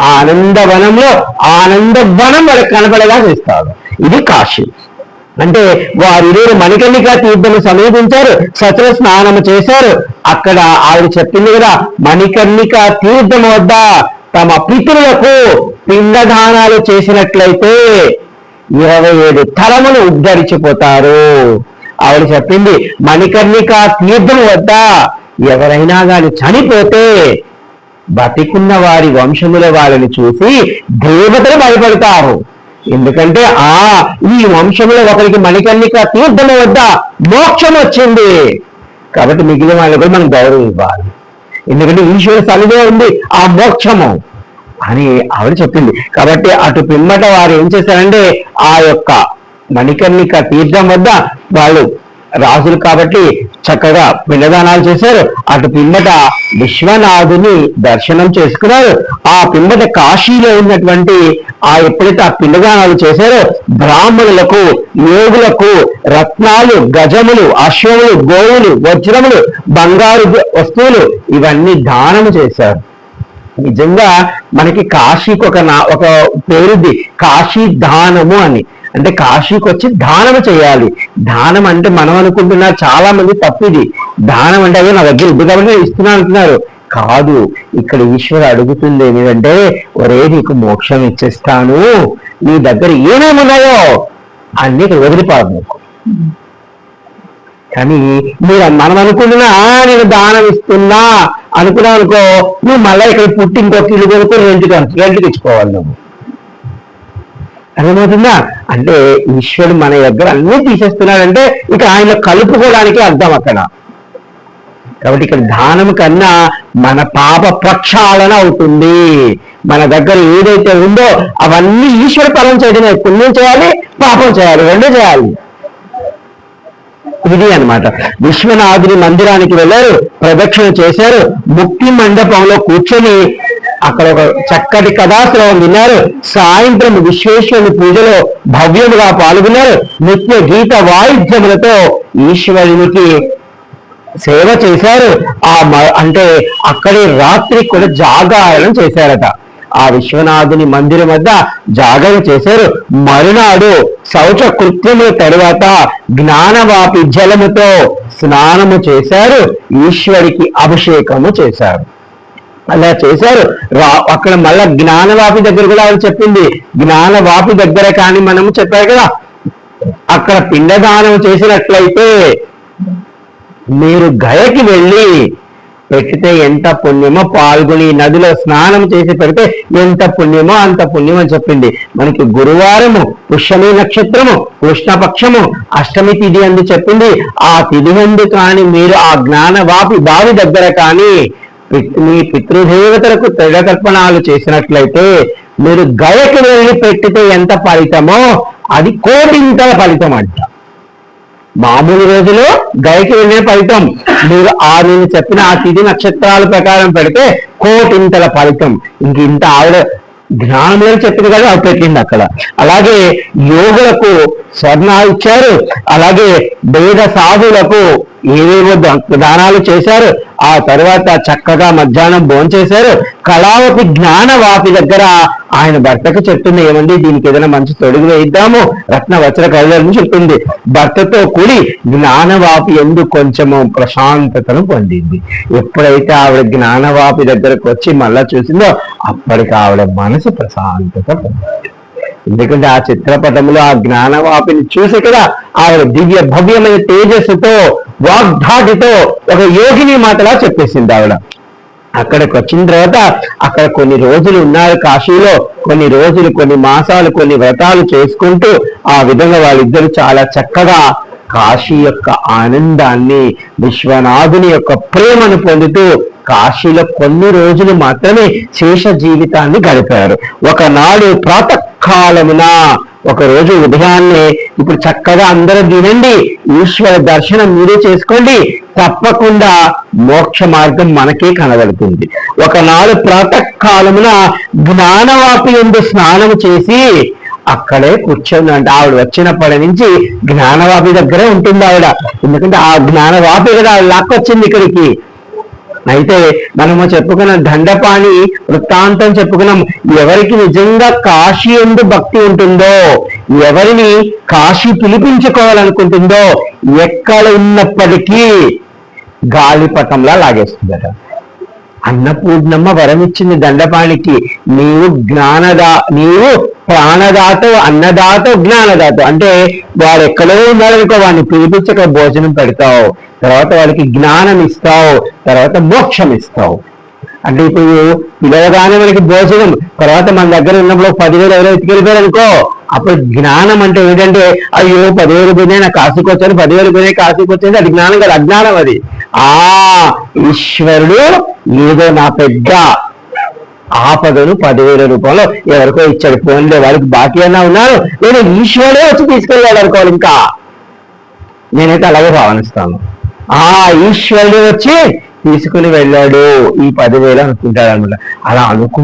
ఆనందవనంలో ఆనందవనం వాళ్ళకి కనపడేలా చేస్తాడు. ఇది కాశీ. అంటే వారిరువురు మణికర్ణిక తీర్థము సమీపించారు సత్ర స్నానము చేశారు. అక్కడ ఆవిడ చెప్పింది కదా మణికర్ణిక తీర్థం వద్ద తమ పితృలకు పిండదానాలు చేసినట్లయితే ఇరవై ఏడు తరములు ఉద్ధరించిపోతారు. ఆవిడ చెప్పింది మణికర్ణిక తీర్థం వద్ద ఎవరైనా కానీ చనిపోతే బతికున్న వారి వంశముల వారిని చూసి దేవతలు భయపడతారు. ఎందుకంటే ఆ ఈ వంశంలో ఒకరికి మణికర్ణిక తీర్థము వద్ద మోక్షం వచ్చింది. కాబట్టి మిగిలిన వాళ్ళు కూడా మనం గౌరవం ఇవ్వాలి. ఎందుకంటే ఈశ్వర సన్నిధే ఉంది ఆ మోక్షము అని ఆవిడ చెప్పింది. కాబట్టి అటు పిమ్మట వారు ఏం చేశారంటే ఆ యొక్క మణికర్ణిక తీర్థం వద్ద వాళ్ళు రాజులు కాబట్టి చక్కగా పిండదానాలు చేశారు. అటు పిమ్మట విశ్వనాథుని దర్శనం చేసుకున్నారు. ఆ పిమ్మట కాశీలో ఉన్నటువంటి ఆ ఎప్పుడైతే ఆ పిండదానాలు చేశారో బ్రాహ్మణులకు యోగులకు రత్నాలు గజములు అశ్వములు గోవులు వజ్రములు బంగారు వస్తువులు ఇవన్నీ దానము చేశారు. నిజంగా మనకి కాశీకి ఒక నా ఒక పేరుది కాశీ దానము అని. అంటే కాశీకి వచ్చి దానం చేయాలి. దానం అంటే మనం అనుకుంటున్నా చాలా మంది తప్పిది. దానం అంటే అదే నా దగ్గర ఉంది కాబట్టి ఇస్తున్నా అంటున్నారు. కాదు ఇక్కడ ఈశ్వరు అడుగుతుంది ఏంటంటే ఒరే నీకు మోక్షం ఇచ్చేస్తాను. నీ దగ్గర ఏమేమి ఉన్నాయో అన్ని ఇక్కడ నీకు కానీ మీరు మనం అనుకున్నా నేను దానం ఇస్తున్నా అనుకున్నావు అనుకో నువ్వు మళ్ళీ ఇక్కడ పుట్టి ఇంకొక ఇల్లు కొనుక్కొని రెంట్కి రెంట్కి ఇచ్చుకోవాలి నువ్వు. అర్థమవుతుందా? అంటే ఈశ్వరుడు మన దగ్గర అన్ని తీసేస్తున్నాడంటే ఇక ఆయన కలుపుకోవడానికి అర్థం అక్కడ. కాబట్టి ఇక్కడ దానం కన్నా మన పాప ప్రక్షాళన అవుతుంది. మన దగ్గర ఏదైతే ఉందో అవన్నీ ఈశ్వర పరం చేయడమే పుణ్యం చేయాలి పాపం చేయాలి రెండూ చేయాలి. ఇది అన్నమాట. విశ్వనాథుని మందిరానికి వెళ్ళారు ప్రదక్షిణ చేశారు ముక్తి మండపంలో కూర్చొని అక్కడ ఒక చక్కటి కథాశ్రవం విన్నారు. సాయంత్రం విశ్వేశ్వరుని పూజలో భవ్యముగా పాల్గొన్నారు. నిత్య గీత వాయిద్యములతో ఈశ్వరునికి సేవ చేశారు. ఆ మ- అంటే అక్కడే రాత్రి కూడా జాగారణం చేశారట. ఆ విశ్వనాథుని మందిరం వద్ద జాగరణ చేశారు. మరునాడు శౌచ కృత్యముల తరువాత జ్ఞానవాపి జలముతో స్నానము చేశారు. ఈశ్వరికి అభిషేకము చేశారు. అలా చేశారు. రా అక్కడ మళ్ళా జ్ఞానవాపి దగ్గర కూడా ఆవిడ చెప్పింది. జ్ఞానవాపి దగ్గర కానీ మనము చెప్పారు కదా అక్కడ పిండదానం చేసినట్లయితే మీరు గయకి వెళ్ళి పెట్టితే ఎంత పుణ్యమో పాల్గొని నదిలో స్నానం చేసి పెడితే ఎంత పుణ్యమో అంత పుణ్యం అని చెప్పింది. మనకి గురువారము పుష్యమి నక్షత్రము కృష్ణపక్షము అష్టమి తిథి అందు చెప్పింది. ఆ తిథి అందు కానీ మీరు ఆ జ్ఞానవాపి బావి దగ్గర కానీ మీ పితృదేవతలకు తెగకల్పనాలు చేసినట్లయితే మీరు గయకు వెళ్ళి పెట్టితే ఎంత ఫలితమో అది కోటింతల ఫలితం అంట. మామూలు రోజులో గైకి వెళ్ళే ఫలితం. మీరు ఆ నేను చెప్పిన ఆ తిథి నక్షత్రాల ప్రకారం పెడితే కోటింతల ఫలితం. ఇంక ఇంత ఆవిడ జ్ఞానంలో చెప్పింది కదా అది పెట్టింది అక్కడ. అలాగే యోగులకు స్వర్ణ ఇచ్చారు. అలాగే వేద సాధులకు ఏవేవో దానాలు చేశారు. ఆ తర్వాత చక్కగా మధ్యాహ్నం భోంచేశారు. కళావతి జ్ఞానవాపి దగ్గర ఆయన భర్తకు చెప్తుంది ఏమండి దీనికి ఏదైనా మంచి తొడుగు వేయిద్దాము. రత్న కళ్యాణ్ చెప్తుంది భర్తతో కూడి జ్ఞానవాపి ఎందు కొంచెము ప్రశాంతతను పొందింది. ఎప్పుడైతే ఆవిడ జ్ఞానవాపి దగ్గరకు వచ్చి మళ్ళా చూసిందో అప్పటికి ఆవిడ మనసు ప్రశాంతత పొందింది. ఎందుకంటే ఆ చిత్రపటంలో ఆ జ్ఞానవాపిని చూసి కదా ఆవిడ దివ్య భవ్యమైన తేజస్సుతో వాగ్ధాటితో ఒక యోగిని మాటలా చెప్పేసింది ఆవిడ. అక్కడికి వచ్చిన తర్వాత అక్కడ కొన్ని రోజులు ఉన్నారు కాశీలో. కొన్ని రోజులు కొన్ని మాసాలు కొన్ని వ్రతాలు చేసుకుంటూ ఆ విధంగా వాళ్ళిద్దరు చాలా చక్కగా కాశీ యొక్క ఆనందాన్ని విశ్వనాథుని యొక్క ప్రేమను పొందుతూ కాశీలో కొన్ని రోజులు మాత్రమే శేష జీవితాన్ని గడిపారు. ఒకనాడు ప్రాత ఒక రోజు ఉదయాన్నే ఇప్పుడు చక్కగా అందరూ వినండి. ఈశ్వర దర్శనం మీరే చేసుకోండి. తప్పకుండా మోక్ష మార్గం మనకే కనబడుతుంది. ఒకనాడు ప్రాతకాలమున జ్ఞానవాపి ఎందు స్నానం చేసి అక్కడే కూర్చొని అంటే ఆవిడ వచ్చినప్పటి నుంచి జ్ఞానవాపి దగ్గరే ఉంటుంది ఆవిడ. ఎందుకంటే ఆ జ్ఞానవాపి కదా ఆవిడ లాక్కొచ్చింది ఇక్కడికి. అయితే మనము చెప్పుకున్న దండపాణి వృత్తాంతం చెప్పుకున్నాం. ఎవరికి నిజంగా కాశీ ఎందు భక్తి ఉంటుందో ఎవరిని కాశీ పిలిపించుకోవాలనుకుంటుందో ఎక్కడ ఉన్నప్పటికీ గాలిపటంలా లాగేస్తుందట. అన్నపూర్ణమ్మ వరం ఇచ్చింది దండపాణికి. నీవు జ్ఞానదా నీవు ప్రాణదాత అన్నదాత జ్ఞానదాత అంటే వాడు ఎక్కడో ఉన్నాడనుకో వాడిని పిలిపించక భోజనం పెడతావు. తర్వాత వాడికి జ్ఞానం ఇస్తావు తర్వాత మోక్షం ఇస్తావు అంటే ఇప్పుడు పిలవగానే మనకి భోజనం తర్వాత మన దగ్గర ఉన్నప్పుడు పదివేలు ఎవరో ఎత్తుకెళ్ళిపోయారు అనుకో అప్పుడు జ్ఞానం అంటే ఏంటంటే అయ్యో పదివేలు పోయినాయి నాకు కాశీకి వచ్చాను పదివేలు పోయినాయి కాశీకి అది జ్ఞానం కాదు అజ్ఞానం అది. ఆ ఈశ్వరుడు ఏదో నా పెద్ద. ఆపదను పదివేల రూపాయలు ఎవరికో ఇచ్చాడు. ఫోన్లో వారికి బాకీ అన్నా ఉన్నారు. నేను ఈశ్వరుడే వచ్చి తీసుకెళ్ళాడు అనుకోవాలి ఇంకా. నేనైతే అలాగే భావనిస్తాను. ఆ ఈశ్వరుడు వచ్చి తీసుకుని వెళ్ళాడు. ఈ పదివేలు అనుకుంటాడు అనమాట. అలా అనుకు